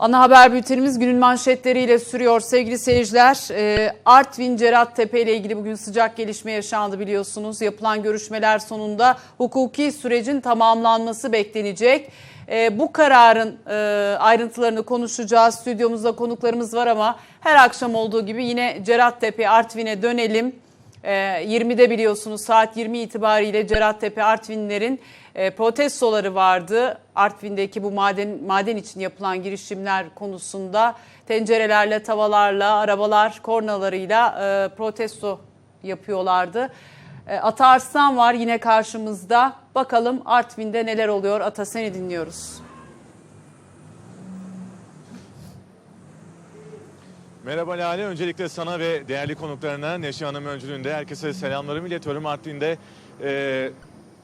Ana haber bültenimiz günün manşetleriyle sürüyor sevgili seyirciler. Ee, Artvin Cerat Tepe ile ilgili bugün sıcak gelişme yaşandı biliyorsunuz. Yapılan görüşmeler sonunda hukuki sürecin tamamlanması beklenecek. Ee, bu kararın e, ayrıntılarını konuşacağız. Stüdyomuzda konuklarımız var ama her akşam olduğu gibi yine Cerat Tepe Artvin'e dönelim. Ee, 20'de biliyorsunuz saat 20 itibariyle Cerattepe Artvinlerin e, protestoları vardı. Artvin'deki bu maden maden için yapılan girişimler konusunda tencerelerle, tavalarla, arabalar, kornalarıyla e, protesto yapıyorlardı. E, Ata Arslan var yine karşımızda. Bakalım Artvin'de neler oluyor? Ata seni dinliyoruz. Merhaba Lale. Öncelikle sana ve değerli konuklarına Neşe Hanım öncülüğünde herkese selamlarımı iletiyorum. Artvin'de e,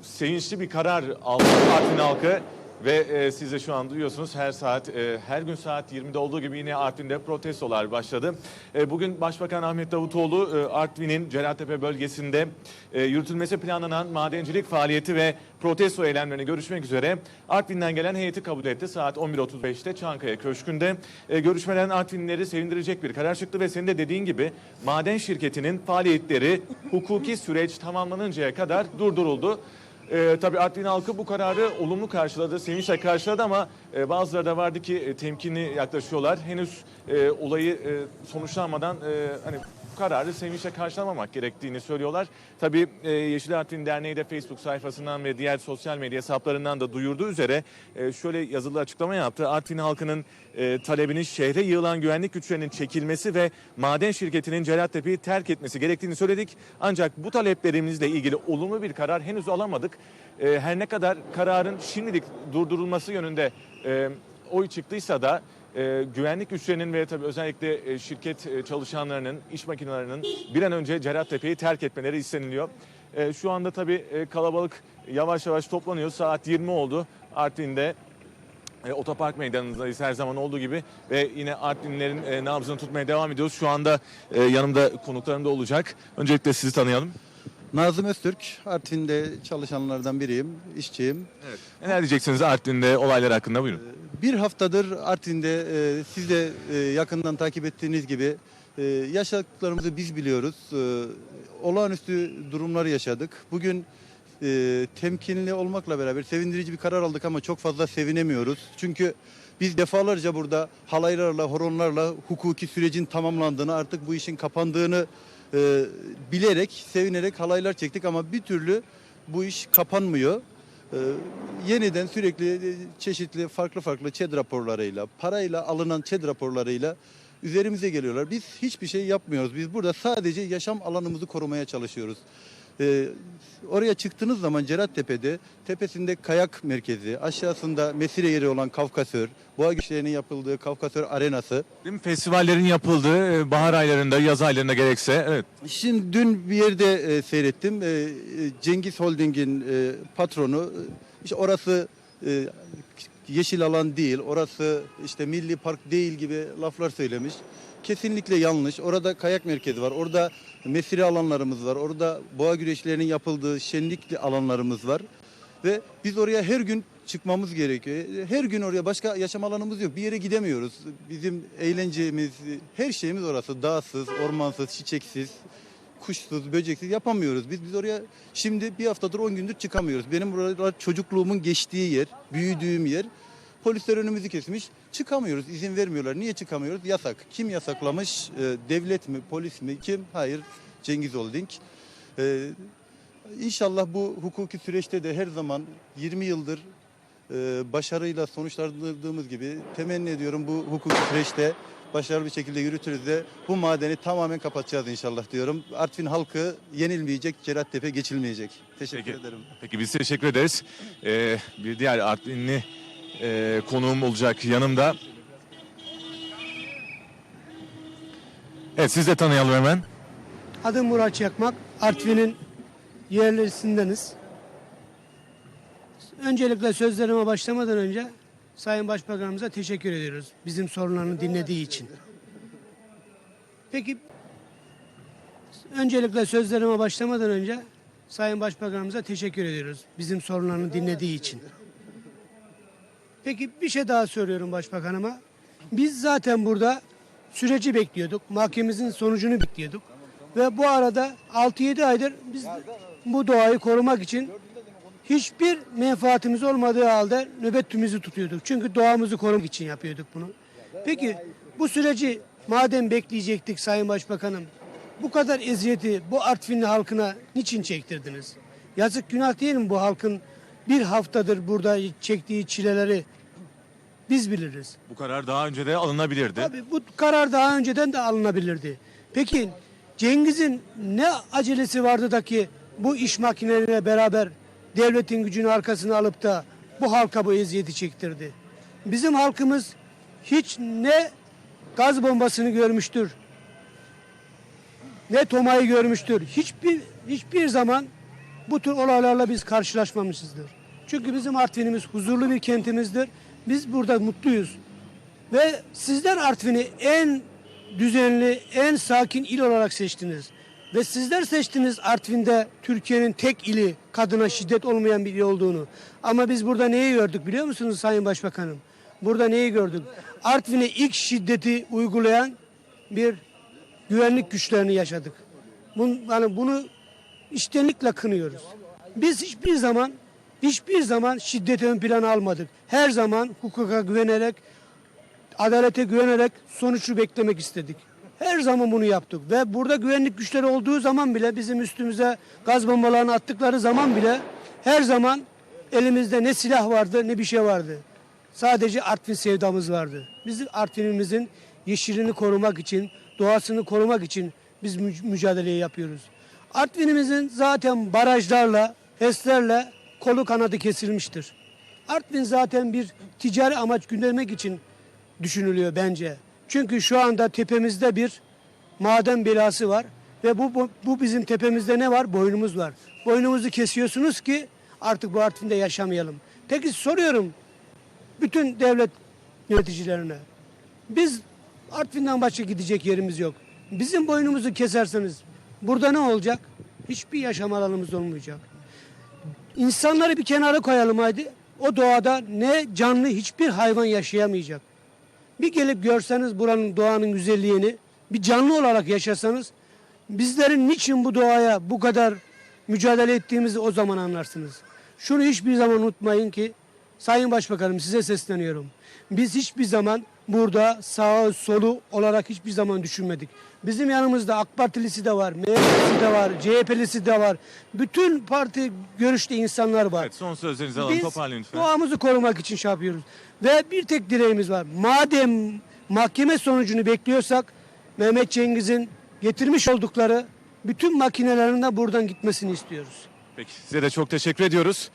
sevinçli bir karar aldı Artvin halkı ve e, siz de şu an duyuyorsunuz her saat, e, her gün saat 20'de olduğu gibi yine Artvin'de protestolar başladı. E, bugün Başbakan Ahmet Davutoğlu e, Artvin'in Celaltepe bölgesinde e, yürütülmesi planlanan madencilik faaliyeti ve protesto eylemlerini görüşmek üzere Artvin'den gelen heyeti kabul etti. Saat 11.35'te Çankaya Köşkü'nde e, görüşmeden Artvinlileri sevindirecek bir karar çıktı ve senin de dediğin gibi maden şirketinin faaliyetleri hukuki süreç tamamlanıncaya kadar durduruldu. Ee, tabii Artvin halkı bu kararı olumlu karşıladı, sevinçle karşıladı ama e, bazıları da vardı ki e, temkinli yaklaşıyorlar. Henüz e, olayı e, sonuçlanmadan e, hani bu kararı sevinçle karşılamamak gerektiğini söylüyorlar. Tabii e, Yeşil Artvin Derneği de Facebook sayfasından ve diğer sosyal medya hesaplarından da duyurduğu üzere e, şöyle yazılı açıklama yaptı. Artvin halkının e, talebinin şehre yığılan güvenlik güçlerinin çekilmesi ve maden şirketinin Celaltepe'yi terk etmesi gerektiğini söyledik. Ancak bu taleplerimizle ilgili olumlu bir karar henüz alamadık. E, her ne kadar kararın şimdilik durdurulması yönünde e, oy çıktıysa da e, güvenlik güçlerinin ve tabii özellikle e, şirket e, çalışanlarının, iş makinelerinin bir an önce Cerattepe'yi terk etmeleri isteniliyor. E, şu anda tabii e, kalabalık yavaş yavaş toplanıyor. Saat 20 oldu Artvin'de. E, otopark meydanındayız her zaman olduğu gibi ve yine Artvinlerin e, nabzını tutmaya devam ediyoruz. Şu anda e, yanımda konuklarım da olacak. Öncelikle sizi tanıyalım. Nazım Öztürk, Artvin'de çalışanlardan biriyim, işçiyim. Evet. Neler diyeceksiniz Artvin'de olaylar hakkında buyurun. Bir haftadır Artvin'de e, siz de e, yakından takip ettiğiniz gibi e, yaşadıklarımızı biz biliyoruz. E, olağanüstü durumlar yaşadık. Bugün e, temkinli olmakla beraber sevindirici bir karar aldık ama çok fazla sevinemiyoruz. Çünkü biz defalarca burada halaylarla, horonlarla hukuki sürecin tamamlandığını, artık bu işin kapandığını e, bilerek, sevinerek halaylar çektik ama bir türlü bu iş kapanmıyor. Ee, yeniden sürekli e, çeşitli farklı farklı ÇED raporlarıyla, parayla alınan ÇED raporlarıyla üzerimize geliyorlar. Biz hiçbir şey yapmıyoruz. Biz burada sadece yaşam alanımızı korumaya çalışıyoruz. Ee, oraya çıktığınız zaman Cerattepe'de tepesinde kayak merkezi, aşağısında mesire yeri olan Kavkasör, boğa güçlerinin yapıldığı Kavkasör arenası. Değil mi? Festivallerin yapıldığı e, bahar aylarında, yaz aylarında gerekse evet. Şimdi dün bir yerde e, seyrettim. E, e, Cengiz Holding'in e, patronu e, işte orası e, yeşil alan değil, orası işte milli park değil gibi laflar söylemiş. Kesinlikle yanlış. Orada kayak merkezi var. Orada mesire alanlarımız var. Orada boğa güreşlerinin yapıldığı şenlikli alanlarımız var. Ve biz oraya her gün çıkmamız gerekiyor. Her gün oraya başka yaşam alanımız yok. Bir yere gidemiyoruz. Bizim eğlencemiz, her şeyimiz orası. Dağsız, ormansız, çiçeksiz, kuşsuz, böceksiz yapamıyoruz. Biz biz oraya şimdi bir haftadır 10 gündür çıkamıyoruz. Benim buralar çocukluğumun geçtiği yer, büyüdüğüm yer. Polisler önümüzü kesmiş. Çıkamıyoruz. izin vermiyorlar. Niye çıkamıyoruz? Yasak. Kim yasaklamış? Ee, devlet mi? Polis mi? Kim? Hayır. Cengiz Holding. Ee, İnşallah bu hukuki süreçte de her zaman 20 yıldır e, başarıyla sonuçlandırdığımız gibi temenni ediyorum bu hukuki süreçte başarılı bir şekilde yürütürüz de bu madeni tamamen kapatacağız inşallah diyorum. Artvin halkı yenilmeyecek, Cerattepe geçilmeyecek. Teşekkür Peki. ederim. Peki biz teşekkür ederiz. Ee, bir diğer Artvinli e, konuğum olacak yanımda. Evet siz de tanıyalım hemen. Adım Murat Çakmak. Artvin'in yerlisindeniz. Öncelikle sözlerime başlamadan önce Sayın Başbakanımıza teşekkür ediyoruz. Bizim sorunlarını dinlediği için. Peki öncelikle sözlerime başlamadan önce Sayın Başbakanımıza teşekkür ediyoruz. Bizim sorunlarını dinlediği için. Peki bir şey daha söylüyorum Başbakanıma. Biz zaten burada süreci bekliyorduk. Mahkememizin sonucunu bekliyorduk. Ve bu arada 6-7 aydır biz bu doğayı korumak için hiçbir menfaatimiz olmadığı halde nöbetimizi tutuyorduk. Çünkü doğamızı korumak için yapıyorduk bunu. Peki bu süreci madem bekleyecektik Sayın Başbakanım, bu kadar eziyeti bu Artvinli halkına niçin çektirdiniz? Yazık günah değil mi bu halkın bir haftadır burada çektiği çileleri biz biliriz. Bu karar daha önce de alınabilirdi. Tabii bu karar daha önceden de alınabilirdi. Peki Cengiz'in ne acelesi vardı da ki bu iş makineleriyle beraber devletin gücünü arkasına alıp da bu halka bu eziyeti çektirdi? Bizim halkımız hiç ne gaz bombasını görmüştür, ne Toma'yı görmüştür. Hiçbir hiçbir zaman bu tür olaylarla biz karşılaşmamışızdır. Çünkü bizim Artvin'imiz huzurlu bir kentimizdir. Biz burada mutluyuz. Ve sizler Artvin'i en düzenli, en sakin il olarak seçtiniz. Ve sizler seçtiniz Artvin'de Türkiye'nin tek ili kadına şiddet olmayan bir il olduğunu. Ama biz burada neyi gördük biliyor musunuz Sayın Başbakanım? Burada neyi gördük? Artvin'e ilk şiddeti uygulayan bir güvenlik güçlerini yaşadık. Bunu, yani bunu içtenlikle kınıyoruz. Biz hiçbir zaman hiçbir zaman şiddeti ön plana almadık. Her zaman hukuka güvenerek, adalete güvenerek sonucu beklemek istedik. Her zaman bunu yaptık ve burada güvenlik güçleri olduğu zaman bile bizim üstümüze gaz bombalarını attıkları zaman bile her zaman elimizde ne silah vardı ne bir şey vardı. Sadece Artvin sevdamız vardı. Biz Artvin'imizin yeşilini korumak için, doğasını korumak için biz mü- mücadeleyi yapıyoruz. Artvin'imizin zaten barajlarla, HES'lerle kolu kanadı kesilmiştir. Artvin zaten bir ticari amaç gündürmek için düşünülüyor bence. Çünkü şu anda tepemizde bir maden belası var ve bu, bu, bu bizim tepemizde ne var? Boynumuz var. Boynumuzu kesiyorsunuz ki artık bu Artvin'de yaşamayalım. Peki soruyorum bütün devlet yöneticilerine. Biz Artvin'den başka gidecek yerimiz yok. Bizim boynumuzu keserseniz burada ne olacak? Hiçbir yaşam alanımız olmayacak. İnsanları bir kenara koyalım hadi. O doğada ne canlı hiçbir hayvan yaşayamayacak. Bir gelip görseniz buranın doğanın güzelliğini, bir canlı olarak yaşasanız bizlerin niçin bu doğaya bu kadar mücadele ettiğimizi o zaman anlarsınız. Şunu hiçbir zaman unutmayın ki Sayın Başbakanım size sesleniyorum. Biz hiçbir zaman burada sağ solu olarak hiçbir zaman düşünmedik. Bizim yanımızda AK Partilisi de var, MHP'lisi de var, CHP'lisi de var. Bütün parti görüşte insanlar var. Evet, son sözlerinizi alalım. Biz Toparlayın lütfen. doğamızı korumak için şey yapıyoruz. Ve bir tek dileğimiz var. Madem mahkeme sonucunu bekliyorsak Mehmet Cengiz'in getirmiş oldukları bütün makinelerin de buradan gitmesini istiyoruz. Peki size de çok teşekkür ediyoruz.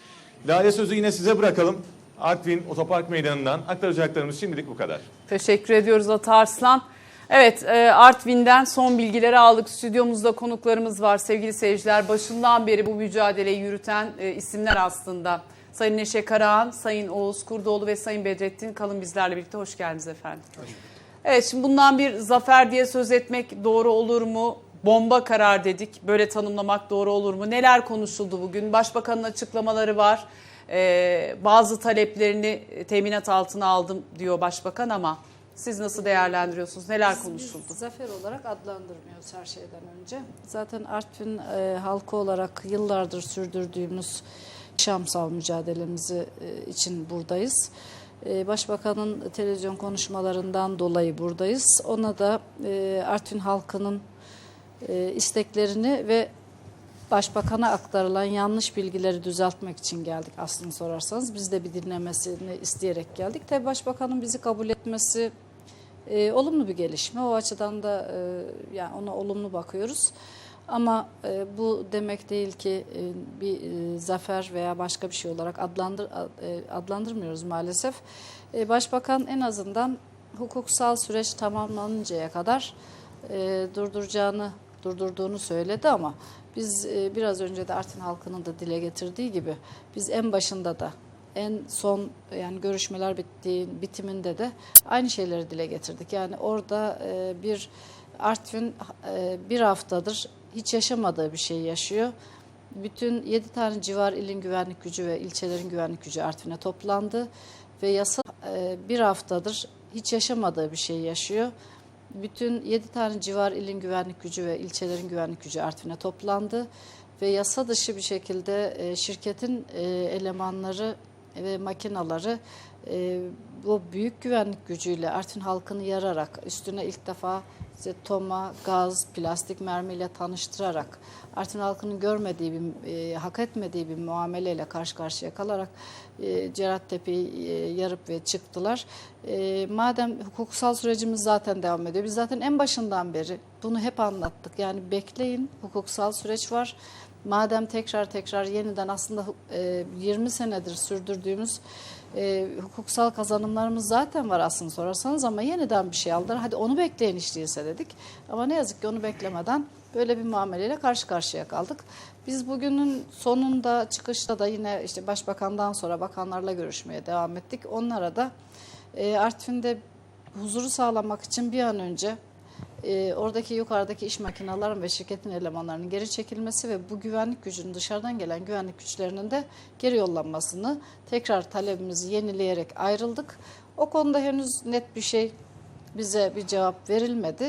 Lale sözü yine size bırakalım. Artvin Otopark Meydanı'ndan aktaracaklarımız şimdilik bu kadar. Teşekkür ediyoruz Ata Arslan. Evet e, Artvin'den son bilgileri aldık. Stüdyomuzda konuklarımız var sevgili seyirciler. Başından beri bu mücadeleyi yürüten e, isimler aslında. Sayın Neşe Karahan, Sayın Oğuz Kurdoğlu ve Sayın Bedrettin Kalın bizlerle birlikte. Hoş geldiniz efendim. Evet şimdi bundan bir zafer diye söz etmek doğru olur mu? Bomba karar dedik. Böyle tanımlamak doğru olur mu? Neler konuşuldu bugün? Başbakanın açıklamaları var. Ee, bazı taleplerini teminat altına aldım diyor başbakan ama siz nasıl değerlendiriyorsunuz? Neler konuşuldu? Biz zafer olarak adlandırmıyoruz her şeyden önce. Zaten Artvin e, halkı olarak yıllardır sürdürdüğümüz yaşamsal mücadelemizi e, için buradayız. E, Başbakanın televizyon konuşmalarından dolayı buradayız. Ona da e, Artvin halkının e, isteklerini ve Başbakan'a aktarılan yanlış bilgileri düzeltmek için geldik aslında sorarsanız. Biz de bir dinlemesini isteyerek geldik. Tabii Başbakanın bizi kabul etmesi e, olumlu bir gelişme. O açıdan da e, yani ona olumlu bakıyoruz. Ama e, bu demek değil ki e, bir e, zafer veya başka bir şey olarak adlandır, e, adlandırmıyoruz maalesef. E, Başbakan en azından hukuksal süreç tamamlanıncaya kadar e, durduracağını, durdurduğunu söyledi ama biz e, biraz önce de Artvin halkının da dile getirdiği gibi biz en başında da en son yani görüşmeler bittiği bitiminde de aynı şeyleri dile getirdik. Yani orada e, bir Artvin e, bir haftadır hiç yaşamadığı bir şey yaşıyor. Bütün 7 tane civar ilin güvenlik gücü ve ilçelerin güvenlik gücü Artvin'e toplandı ve yasa bir haftadır hiç yaşamadığı bir şey yaşıyor. Bütün 7 tane civar ilin güvenlik gücü ve ilçelerin güvenlik gücü Artvin'e toplandı. Ve yasa dışı bir şekilde e, şirketin e, elemanları ve makinaları e, bu büyük güvenlik gücüyle Artvin halkını yararak üstüne ilk defa işte toma, gaz, plastik mermiyle tanıştırarak Artvin halkının görmediği bir, e, hak etmediği bir muameleyle karşı karşıya kalarak e, Cerattepe'yi e, yarıp ve çıktılar. E, madem hukuksal sürecimiz zaten devam ediyor. Biz zaten en başından beri bunu hep anlattık. Yani bekleyin hukuksal süreç var. Madem tekrar tekrar yeniden aslında e, 20 senedir sürdürdüğümüz e, hukuksal kazanımlarımız zaten var aslında sorarsanız ama yeniden bir şey aldılar. Hadi onu bekleyin hiç değilse dedik. Ama ne yazık ki onu beklemeden böyle bir muameleyle karşı karşıya kaldık. Biz bugünün sonunda çıkışta da yine işte başbakandan sonra bakanlarla görüşmeye devam ettik. Onlara da e, Artvin'de huzuru sağlamak için bir an önce e, oradaki yukarıdaki iş makinelerinin ve şirketin elemanlarının geri çekilmesi ve bu güvenlik gücünün dışarıdan gelen güvenlik güçlerinin de geri yollanmasını tekrar talebimizi yenileyerek ayrıldık. O konuda henüz net bir şey bize bir cevap verilmedi.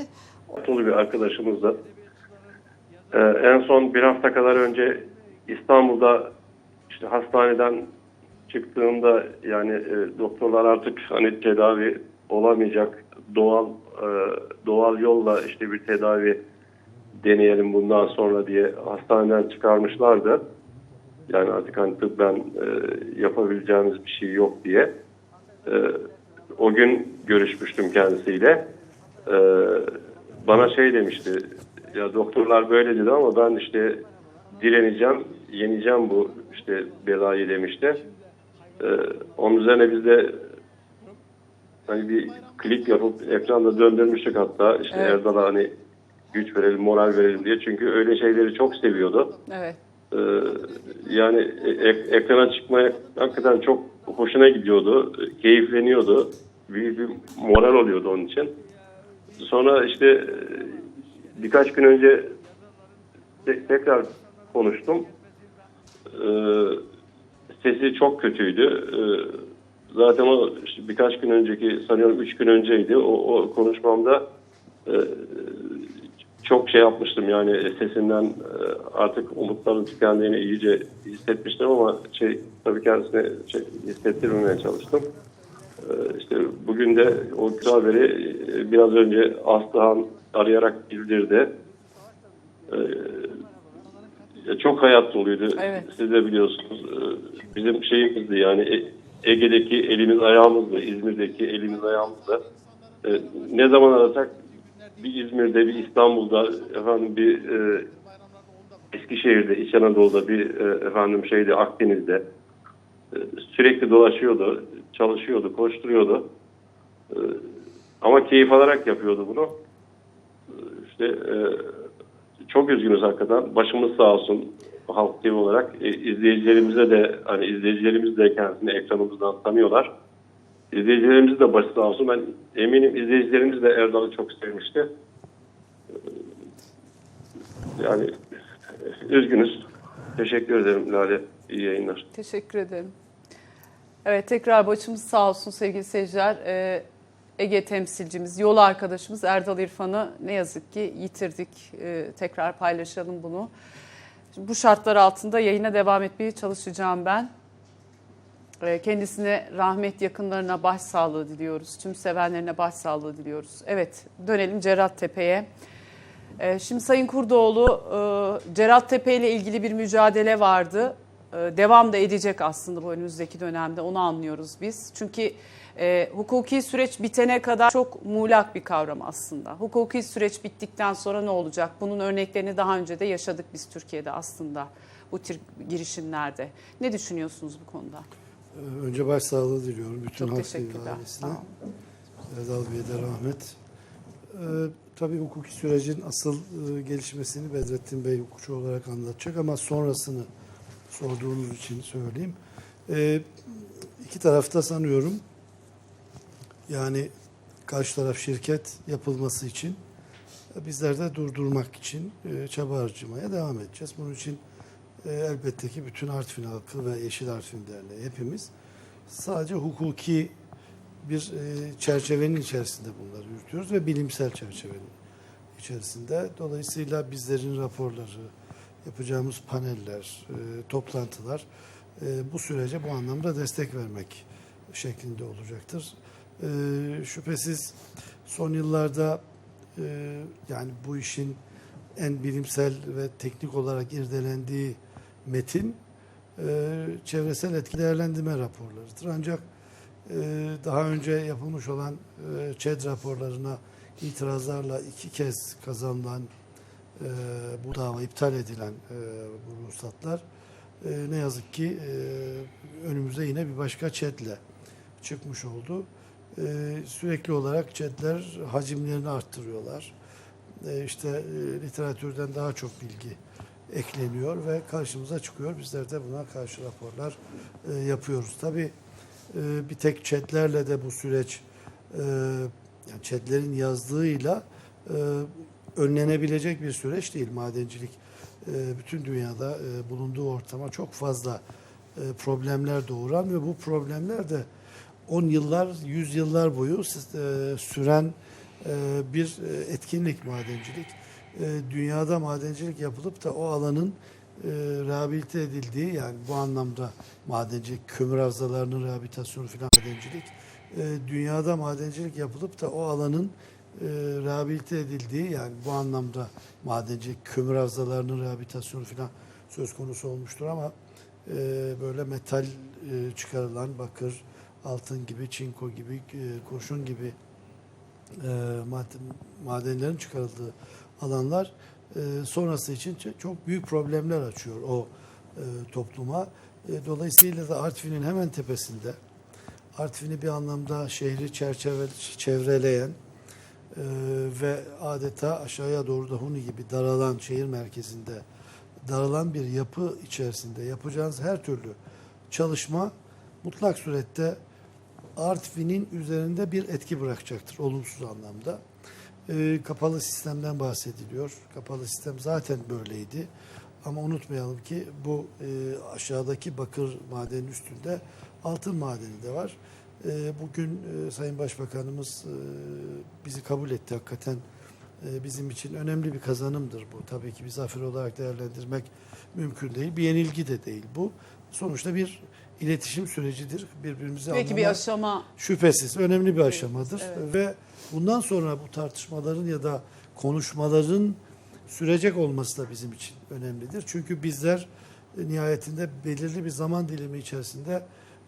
Dolu bir arkadaşımızdı. Ee, en son bir hafta kadar önce İstanbul'da işte hastaneden çıktığımda yani e, doktorlar artık hani tedavi olamayacak doğal e, doğal yolla işte bir tedavi deneyelim bundan sonra diye hastaneden çıkarmışlardı. Yani artık hani tıbben e, yapabileceğimiz bir şey yok diye. E, o gün görüşmüştüm kendisiyle. Bana şey demişti. Ya doktorlar böyle dedi ama ben işte direneceğim, yeneceğim bu işte belayı demişti. E, onun üzerine biz de hani bir klip yapıp ekranda döndürmüştük hatta işte Evet. Erdal'a hani güç verelim, moral verelim diye. Çünkü öyle şeyleri çok seviyordu. Evet. Ee, yani e- ekrana çıkmaya hakikaten çok hoşuna gidiyordu, keyifleniyordu. Büyük bir moral oluyordu onun için. Sonra işte e, birkaç gün önce te- tekrar konuştum. Ee, sesi çok kötüydü. Ee, zaten o işte birkaç gün önceki sanıyorum üç gün önceydi. O, o konuşmamda e, çok şey yapmıştım yani sesinden e, artık umutların tükendiğini iyice hissetmiştim ama şey tabii kendisine şey, hissettirmemeye çalıştım. E, işte bugün de o kötü haberi e, biraz önce Aslıhan arayarak bildirdi. E, çok hayat doluydu. Evet. Siz de biliyorsunuz. E, Bizim şeyimizdi yani E- Ege'deki elimiz ayağımızdı. İzmir'deki elimiz ayağımızdı. E, ne zaman arasak bir İzmir'de, bir İstanbul'da, efendim bir e, Eskişehir'de, İç Anadolu'da, bir e, efendim şeyde Akdeniz'de e, sürekli dolaşıyordu, çalışıyordu, koşturuyordu. E, ama keyif alarak yapıyordu bunu. E, işte e, çok üzgünüz hakikaten. Başımız sağ olsun Halk TV olarak. E, izleyicilerimize de hani izleyicilerimiz de kendisini ekranımızdan tanıyorlar. İzleyicilerimiz de başı sağ olsun. Ben eminim izleyicilerimiz de Erdal'ı çok sevmişti. Ee, Yani üzgünüz. Teşekkür ederim Lale. İyi yayınlar. Teşekkür ederim. Evet tekrar başımız sağ olsun sevgili seyirciler. Ee, Ege temsilcimiz, yol arkadaşımız Erdal İrfan'ı ne yazık ki yitirdik. Ee, tekrar paylaşalım bunu. Bu şartlar altında yayına devam etmeye çalışacağım ben. Ee, Kendisine rahmet yakınlarına başsağlığı diliyoruz. Tüm sevenlerine başsağlığı diliyoruz. Evet dönelim Cerattepe'ye. Ee, Şimdi Sayın Kurdoğlu e, Cerattepe ile ilgili bir mücadele vardı. E, Devam da edecek aslında bu önümüzdeki dönemde onu anlıyoruz biz. Çünkü e, hukuki süreç bitene kadar çok muğlak bir kavram aslında. Hukuki süreç bittikten sonra ne olacak? Bunun örneklerini daha önce de yaşadık biz Türkiye'de aslında bu tür girişimlerde. Ne düşünüyorsunuz bu konuda? Ee, Önce başsağlığı diliyorum bütün Çok teşekkürler. Ailesine. olun. Erdal Bey'e de rahmet. Ee, tabii hukuki sürecin asıl e, gelişmesini Bedrettin Bey hukukçu olarak anlatacak ama sonrasını sorduğunuz için söyleyeyim. Ee, iki tarafta sanıyorum yani karşı taraf şirket yapılması için bizler de durdurmak için e, çaba harcamaya devam edeceğiz. Bunun için e, elbette ki bütün Artvin halkı ve Yeşil Artvin Derneği hepimiz sadece hukuki bir e, çerçevenin içerisinde bunları yürütüyoruz ve bilimsel çerçevenin içerisinde. Dolayısıyla bizlerin raporları, yapacağımız paneller, toplantılar bu sürece bu anlamda destek vermek şeklinde olacaktır. E, şüphesiz son yıllarda e, yani bu işin en bilimsel ve teknik olarak irdelendiği metin e, çevresel etki değerlendirme raporlarıdır. Ancak e, daha önce yapılmış olan ÇED raporlarına itirazlarla iki kez kazanılan bu dava iptal edilen bu ruhsatlar ne yazık ki önümüze yine bir başka ÇED'le çıkmış oldu. E, sürekli olarak ÇED'ler hacimlerini arttırıyorlar. E, işte e, literatürden daha çok bilgi ekleniyor ve karşımıza çıkıyor. Bizler de buna karşı raporlar e, yapıyoruz. Tabii e, bir tek chatlerle de bu süreç e, yani chatlerin yazdığıyla e, önlenebilecek bir süreç değil madencilik. E, bütün dünyada e, bulunduğu ortama çok fazla e, problemler doğuran ve bu problemler de 10 yıllar, 100 yıllar boyu e, süren e, bir e, etkinlik madencilik. Dünyada madencilik yapılıp da o alanın e, rehabilite edildiği yani bu anlamda madencilik, kömür havzalarının rehabilitasyonu filan madencilik. Dünyada madencilik yapılıp da o alanın e, rehabilite edildiği yani bu anlamda madencilik, kömür havzalarının rehabilitasyonu filan söz konusu olmuştur ama böyle metal çıkarılan bakır, altın gibi, çinko gibi, e, kurşun gibi e, mad- madenlerin çıkarıldığı alanlar e, sonrası için çok büyük problemler açıyor o topluma. Dolayısıyla da Artvin'in hemen tepesinde Artvin'i bir anlamda şehri çerçeve çevreleyen ve adeta aşağıya doğru da Huni gibi daralan şehir merkezinde daralan bir yapı içerisinde yapacağınız her türlü çalışma mutlak surette Artvin'in üzerinde bir etki bırakacaktır olumsuz anlamda. Ee, kapalı sistemden bahsediliyor. Kapalı sistem zaten böyleydi. Ama unutmayalım ki bu e, aşağıdaki bakır madenin üstünde altın madeni de var. E, bugün e, Sayın Başbakanımız e, bizi kabul etti hakikaten. E, bizim için önemli bir kazanımdır bu. Tabii ki bir zafer olarak değerlendirmek mümkün değil. Bir yenilgi de değil bu. Sonuçta bir iletişim sürecidir. Birbirimizi Belki bir anlama- aşama Şüphesiz önemli bir aşamadır evet. ve bundan sonra bu tartışmaların ya da konuşmaların sürecek olması da bizim için önemlidir. Çünkü bizler e, nihayetinde belirli bir zaman dilimi içerisinde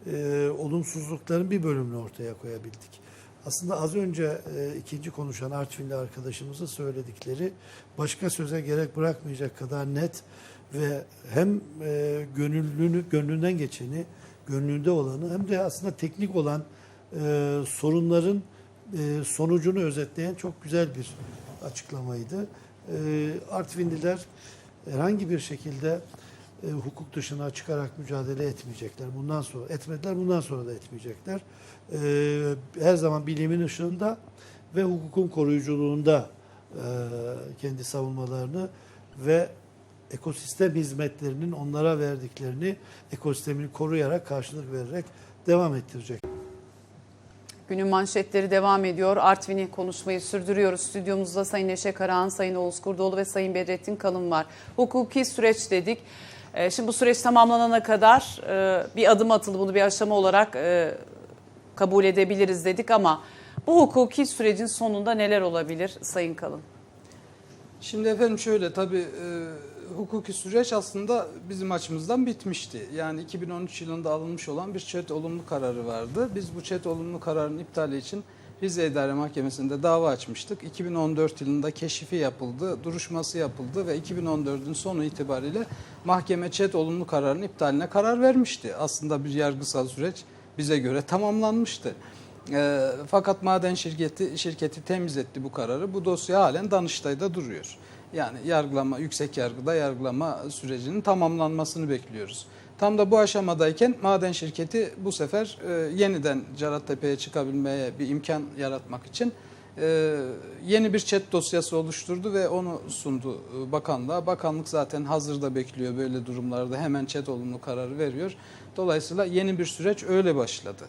e, olumsuzlukların bir bölümünü ortaya koyabildik. Aslında az önce e, ikinci konuşan Artvinli arkadaşımızın söyledikleri başka söze gerek bırakmayacak kadar net ve hem e, gönüllünü, gönlünden geçeni, gönlünde olanı hem de aslında teknik olan e, sorunların e, sonucunu özetleyen çok güzel bir açıklamaydı. E, Artvinliler herhangi bir şekilde e, hukuk dışına çıkarak mücadele etmeyecekler. Bundan sonra etmediler, bundan sonra da etmeyecekler. E, her zaman bilimin ışığında ve hukukun koruyuculuğunda e, kendi savunmalarını ve ekosistem hizmetlerinin onlara verdiklerini ekosistemini koruyarak, karşılık vererek devam ettirecek. Günün manşetleri devam ediyor. Artvin'i konuşmayı sürdürüyoruz. Stüdyomuzda Sayın Neşe Karahan, Sayın Oğuz Kurdoğlu ve Sayın Bedrettin Kalın var. Hukuki süreç dedik. Ee, Şimdi bu süreç tamamlanana kadar e, bir adım atıldı. Bunu bir aşama olarak e, kabul edebiliriz dedik ama bu hukuki sürecin sonunda neler olabilir Sayın Kalın? Şimdi efendim şöyle tabii e, hukuki süreç aslında bizim açımızdan bitmişti. Yani 2013 yılında alınmış olan bir ÇED olumlu kararı vardı. Biz bu ÇED olumlu kararın iptali için Rize İdare Mahkemesi'nde dava açmıştık. 2014 yılında keşifi yapıldı, duruşması yapıldı ve 2014'ün sonu itibariyle mahkeme ÇED olumlu kararın iptaline karar vermişti. Aslında bir yargısal süreç bize göre tamamlanmıştı. E, fakat maden şirketi şirketi temiz etti bu kararı. Bu dosya halen Danıştay'da duruyor. Yani yargılama, yüksek yargıda yargılama sürecinin tamamlanmasını bekliyoruz. Tam da bu aşamadayken maden şirketi bu sefer e, yeniden Cerattepe'ye çıkabilmeye bir imkan yaratmak için e, yeni bir chat dosyası oluşturdu ve onu sundu e, bakanlığa. Bakanlık zaten hazırda bekliyor böyle durumlarda hemen chat olumlu kararı veriyor. Dolayısıyla yeni bir süreç öyle başladı.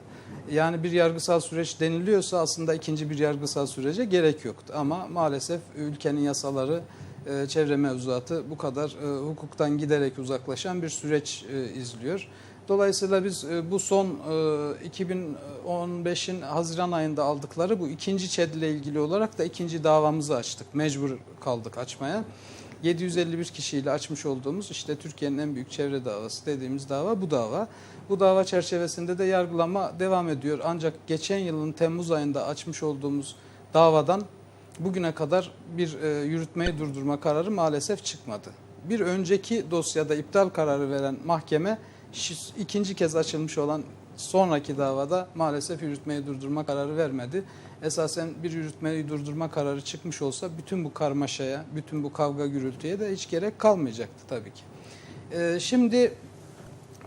Yani bir yargısal süreç deniliyorsa aslında ikinci bir yargısal sürece gerek yoktu. Ama maalesef ülkenin yasaları, e, çevre mevzuatı bu kadar e, hukuktan giderek uzaklaşan bir süreç e, izliyor. Dolayısıyla biz bu son e, 2015'in Haziran ayında aldıkları bu ikinci ÇED ile ilgili olarak da ikinci davamızı açtık. Mecbur kaldık açmaya. 751 kişiyle açmış olduğumuz işte Türkiye'nin en büyük çevre davası dediğimiz dava bu dava. Bu dava çerçevesinde de yargılama devam ediyor. Ancak geçen yılın Temmuz ayında açmış olduğumuz davadan bugüne kadar bir e, yürütmeyi durdurma kararı maalesef çıkmadı. Bir önceki dosyada iptal kararı veren mahkeme ikinci kez açılmış olan sonraki davada maalesef yürütmeyi durdurma kararı vermedi. Esasen bir yürütmeyi durdurma kararı çıkmış olsa bütün bu karmaşaya, bütün bu kavga gürültüye de hiç gerek kalmayacaktı tabii ki. E, şimdi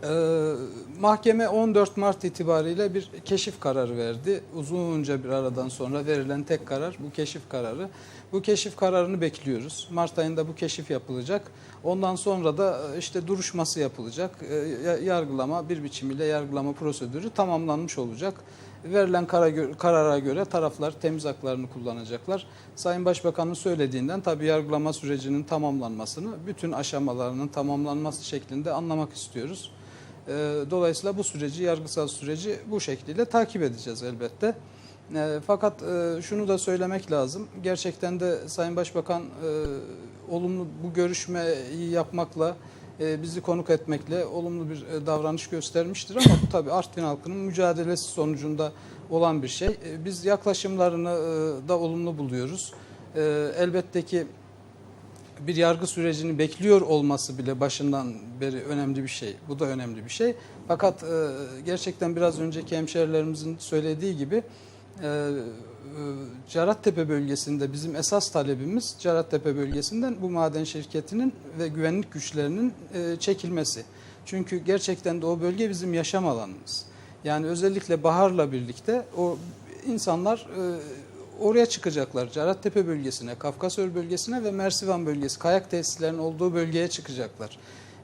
ee, mahkeme 14 Mart itibariyle bir keşif kararı verdi. Uzunca bir aradan sonra verilen tek karar bu keşif kararı. Bu keşif kararını bekliyoruz. Mart ayında bu keşif yapılacak. Ondan sonra da e, işte duruşması yapılacak. Ee, ya- Yargılama bir biçimiyle yargılama prosedürü tamamlanmış olacak. Verilen karara göre taraflar temiz haklarını kullanacaklar. Sayın Başbakan'ın söylediğinden tabii yargılama sürecinin tamamlanmasını, bütün aşamalarının tamamlanması şeklinde anlamak istiyoruz. Ee, Dolayısıyla bu süreci, yargısal süreci bu şekliyle takip edeceğiz elbette. Ee, Fakat e, şunu da söylemek lazım. Gerçekten de Sayın Başbakan e, olumlu bu görüşmeyi yapmakla, e, bizi konuk etmekle olumlu bir davranış göstermiştir. Ama bu tabii Artvin halkının mücadelesi sonucunda olan bir şey. Biz yaklaşımlarını da olumlu buluyoruz. Elbette ki bir yargı sürecini bekliyor olması bile başından beri önemli bir şey. Bu da önemli bir şey. Fakat e, gerçekten biraz önceki hemşerilerimizin söylediği gibi e, e, Cerattepe bölgesinde bizim esas talebimiz Cerattepe bölgesinden bu maden şirketinin ve güvenlik güçlerinin e, çekilmesi. Çünkü gerçekten de o bölge bizim yaşam alanımız. Yani özellikle baharla birlikte o insanlar e, oraya çıkacaklar. Cerattepe bölgesine, Kafkasör bölgesine ve Mersivan bölgesi, kayak tesislerinin olduğu bölgeye çıkacaklar.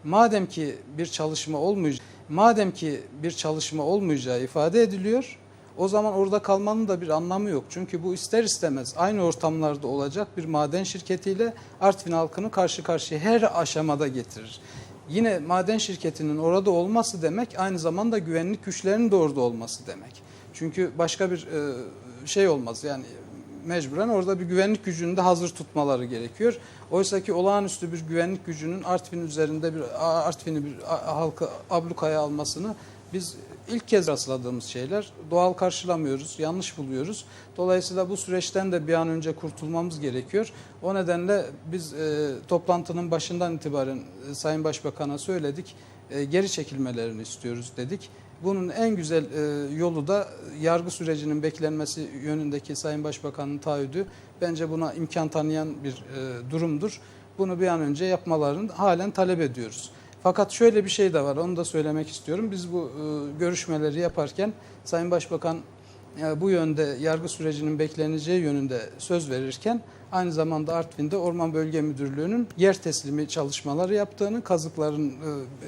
Madem ki bir çalışma olmayacak, madem ki bir çalışma olmayacağı ifade ediliyor, o zaman orada kalmanın da bir anlamı yok. Çünkü bu ister istemez aynı ortamlarda olacak bir maden şirketiyle Artvin halkını karşı karşıya her aşamada getirir. Yine maden şirketinin orada olması demek aynı zamanda güvenlik güçlerinin de orada olması demek. Çünkü başka bir e, şey olmaz yani mecburen orada bir güvenlik gücünü de hazır tutmaları gerekiyor. Oysa ki olağanüstü bir güvenlik gücünün Artvin üzerinde bir Artvin'i bir a- halkı ablukaya almasını biz ilk kez rastladığımız şeyler. Doğal karşılamıyoruz, yanlış buluyoruz. Dolayısıyla bu süreçten de bir an önce kurtulmamız gerekiyor. O nedenle biz e, toplantının başından itibaren e, Sayın Başbakan'a söyledik. E, geri çekilmelerini istiyoruz dedik. Bunun en güzel e, yolu da yargı sürecinin beklenmesi yönündeki Sayın Başbakan'ın taahhüdü. Bence buna imkan tanıyan bir e, durumdur. Bunu bir an önce yapmalarını halen talep ediyoruz. Fakat şöyle bir şey de var, onu da söylemek istiyorum. Biz bu e, görüşmeleri yaparken Sayın Başbakan e, bu yönde yargı sürecinin bekleneceği yönünde söz verirken aynı zamanda Artvin'de Orman Bölge Müdürlüğü'nün yer teslimi çalışmaları yaptığını, kazıkların e,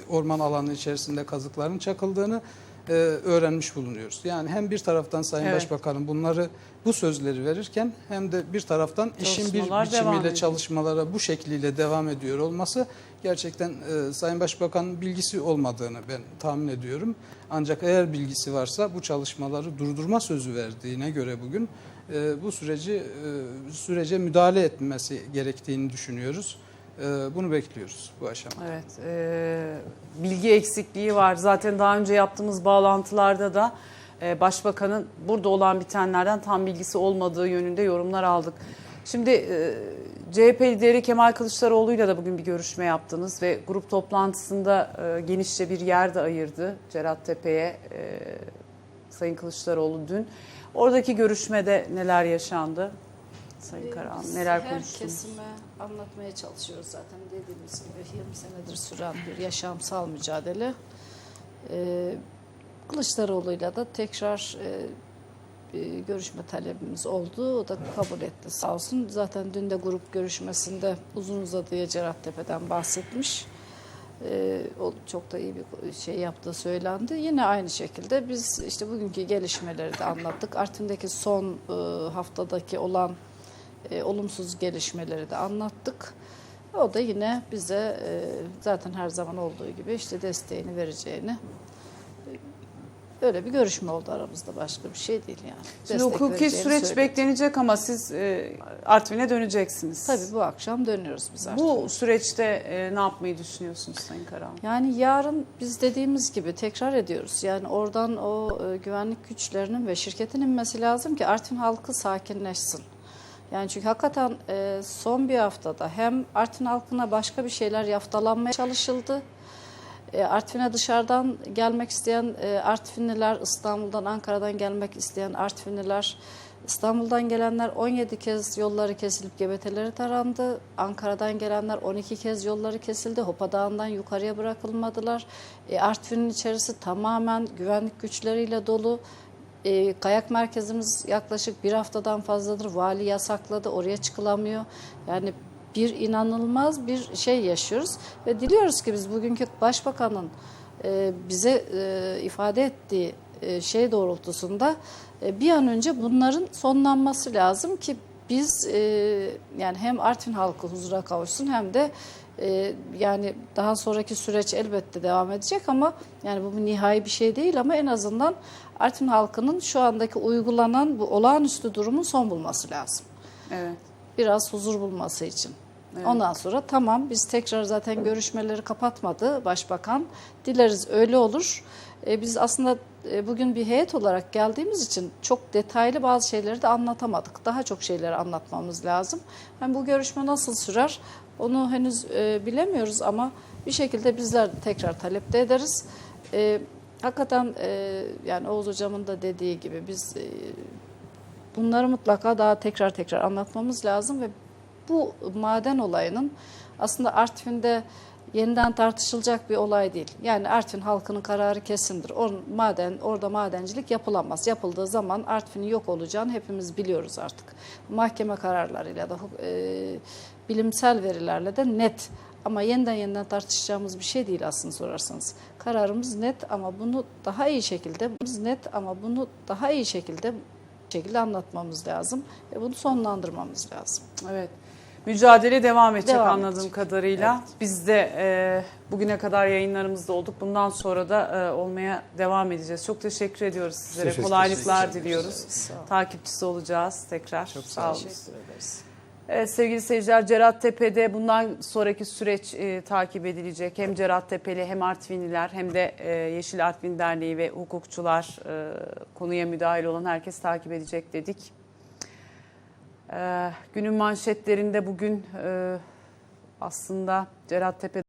orman alanı içerisinde kazıkların çakıldığını e, öğrenmiş bulunuyoruz. Yani hem bir taraftan Sayın Evet. Başbakan'ın bunları bu sözleri verirken hem de bir taraftan işin bir biçimiyle çalışmalara bu şekliyle devam ediyor olması gerçekten e, Sayın Başbakan'ın bilgisi olmadığını ben tahmin ediyorum. Ancak eğer bilgisi varsa bu çalışmaları durdurma sözü verdiğine göre bugün e, bu süreci e, sürece müdahale etmesi gerektiğini düşünüyoruz. E, bunu bekliyoruz bu aşamada. Evet, e, bilgi eksikliği var. Zaten daha önce yaptığımız bağlantılarda da e, Başbakanın burada olan bitenlerden tam bilgisi olmadığı yönünde yorumlar aldık. Şimdi e, CHP lideri Kemal Kılıçdaroğlu'yla da bugün bir görüşme yaptınız ve grup toplantısında genişçe bir yer de ayırdı Cerattepe'ye e, Sayın Kılıçdaroğlu dün. Oradaki görüşmede neler yaşandı? Sayın Karahan Biz neler her konuştunuz? kesime anlatmaya çalışıyoruz zaten dediğimiz gibi 20 senedir süren bir yaşamsal mücadele. Ee, Kılıçdaroğlu'yla da tekrar e, bir görüşme talebimiz oldu. O da kabul etti sağ olsun. Zaten dün de grup görüşmesinde uzun uzadıya Cerattepe'den bahsetmiş. E, çok da iyi bir şey yaptığı söylendi. Yine aynı şekilde biz işte bugünkü gelişmeleri de anlattık. Artvin'deki son e, haftadaki olan e, olumsuz gelişmeleri de anlattık. O da yine bize e, zaten her zaman olduğu gibi işte desteğini vereceğini öyle bir görüşme oldu aramızda başka bir şey değil yani. Şimdi Destek hukuki süreç söyledi. beklenecek ama siz e, Artvin'e döneceksiniz. Tabii bu akşam dönüyoruz biz artık. Bu süreçte e, ne yapmayı düşünüyorsunuz Sayın Karahan? Yani yarın biz dediğimiz gibi tekrar ediyoruz. Yani oradan o e, güvenlik güçlerinin ve şirketin inmesi lazım ki Artvin halkı sakinleşsin. Yani çünkü hakikaten e, son bir haftada hem Artvin halkına başka bir şeyler yaftalanmaya çalışıldı. E, Artvin'e dışarıdan gelmek isteyen e, Artvinliler, İstanbul'dan, Ankara'dan gelmek isteyen Artvinliler, İstanbul'dan gelenler 17 kez yolları kesilip gebeteleri tarandı. Ankara'dan gelenler 12 kez yolları kesildi. Hopa Dağı'ndan yukarıya bırakılmadılar. E, Artvin'in içerisi tamamen güvenlik güçleriyle dolu. Kayak merkezimiz yaklaşık bir haftadan fazladır. Vali yasakladı, oraya çıkılamıyor. Yani bir inanılmaz bir şey yaşıyoruz ve diliyoruz ki biz bugünkü başbakanın e, bize e, ifade ettiği e, şey doğrultusunda bir an önce bunların sonlanması lazım ki biz yani hem Artvin halkı huzura kavuşsun hem de yani daha sonraki süreç elbette devam edecek ama yani bu nihai bir şey değil ama en azından Artvin halkının şu andaki uygulanan bu olağanüstü durumun son bulması lazım Evet. biraz huzur bulması için. Ondan sonra tamam biz tekrar zaten görüşmeleri kapatmadı başbakan. Dileriz öyle olur. E, biz aslında e, bugün bir heyet olarak geldiğimiz için çok detaylı bazı şeyleri de anlatamadık. Daha çok şeyleri anlatmamız lazım. Yani bu görüşme nasıl sürer onu henüz e, bilemiyoruz ama bir şekilde bizler de tekrar talepte ederiz. E, hakikaten e, yani Oğuz hocamın da dediği gibi biz e, Bunları mutlaka daha tekrar tekrar anlatmamız lazım ve bu maden olayının aslında Artvin'de yeniden tartışılacak bir olay değil. Yani Artvin halkının kararı kesindir. O maden orada madencilik yapılamaz. Yapıldığı zaman Artvin'in yok olacağını hepimiz biliyoruz artık. Mahkeme kararlarıyla da e, bilimsel verilerle de net ama yeniden yeniden tartışacağımız bir şey değil aslında sorarsanız. Kararımız net ama bunu daha iyi şekilde net ama bunu daha iyi şekilde şekilde anlatmamız lazım ve bunu sonlandırmamız lazım. Evet. Mücadele devam edecek Devam anladığım edecek. kadarıyla. Biz de e, bugüne kadar yayınlarımızda olduk. Bundan sonra da e, olmaya devam edeceğiz. Çok teşekkür ediyoruz sizlere. Teşekkür Kolaylıklar diliyoruz. Takipçisi olacağız tekrar. Çok sağ olun. Teşekkür ederiz. Evet sevgili seyirciler Cerattepe'de bundan sonraki süreç e, takip edilecek. Hem Cerattepe'li hem Artvinliler hem de e, Yeşil Artvin Derneği ve hukukçular e, konuya müdahil olan herkes takip edecek dedik. E, günün manşetlerinde bugün e, aslında Cerattepe